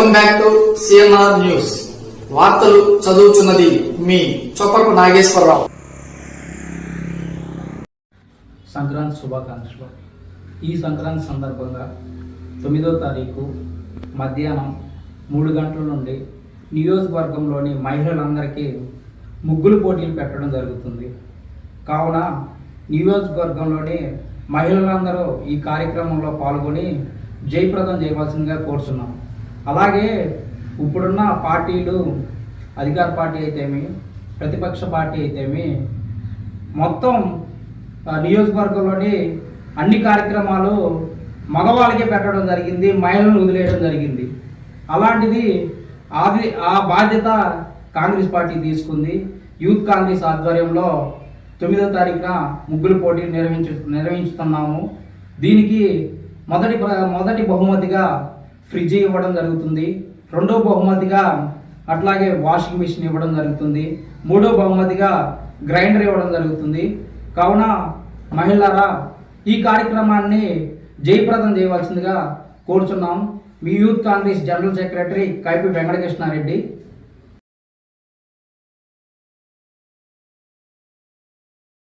Welcome back to CNR news వార్తలు చదువుతున్నది మీ చొప్పరపు నాగేశ్వరరావు. సంక్రాంతి శుభాకాంక్షలు. ఈ సంక్రాంతి సందర్భంగా తొమ్మిదో తారీఖు మధ్యాహ్నం మూడు గంటల నుండి నియోజకవర్గంలోని మహిళలందరికీ ముగ్గులు పోటీలు పెట్టడం జరుగుతుంది. కావున నియోజకవర్గంలోని మహిళలందరూ ఈ కార్యక్రమంలో పాల్గొని జయప్రదం చేయవలసిందిగా కోరుచున్నాం. అలాగే ఇప్పుడున్న పార్టీలు అధికార పార్టీ అయితేమి ప్రతిపక్ష పార్టీ అయితేమి మొత్తం నియోజకవర్గంలోని అన్ని కార్యక్రమాలు మగవాళ్ళకే పెట్టడం జరిగింది మహిళలను వదిలేయడం జరిగింది. అలాంటిది అది ఆ బాధ్యత కాంగ్రెస్ పార్టీ తీసుకుంది. యూత్ కాంగ్రెస్ ఆధ్వర్యంలో తొమ్మిదో తారీఖున ముగ్గురు పోటీలు నిర్వహించు నిర్వహించుతున్నాము దీనికి మొదటి మొదటి బహుమతిగా ఫ్రిడ్జ్ ఇవ్వడం జరుగుతుంది. రెండో బహుమతిగా అట్లాగే వాషింగ్ మిషన్ ఇవ్వడం జరుగుతుంది. మూడో బహుమతిగా గ్రైండర్ ఇవ్వడం జరుగుతుంది. కావున మహిళారా ఈ కార్యక్రమాన్ని జయప్రదం చేయవలసిందిగా కోరుచున్నాం. మీ youth Congress general secretary KP Venkatakrishna Reddy.